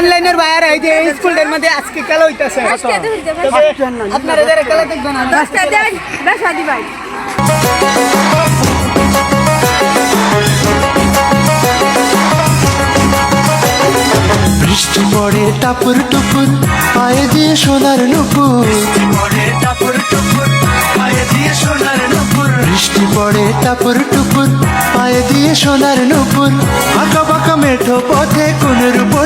অনলাইনের বাইরে এই যে স্কুলটার মধ্যে আজকে খেলা হইতাছে। আপনারা যারা খেলা দেখবেন ভাই। বৃষ্টি পড়ে টাপুর টুপুর পায়ে দিয়ে সোনার নুপুর। বৃষ্টি পড়ে টাপুর টুপুর পায়ে দিয়ে সোনার নুপুর। আঁকা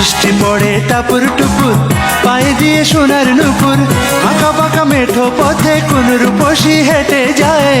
বৃষ্টি পড়ে টাপুর টুপুর, পায়ে দিয়ে সোনার নুপুর। আঁকা পাকা মেঠো পথে কোন রূপসী হেঁটে যায়।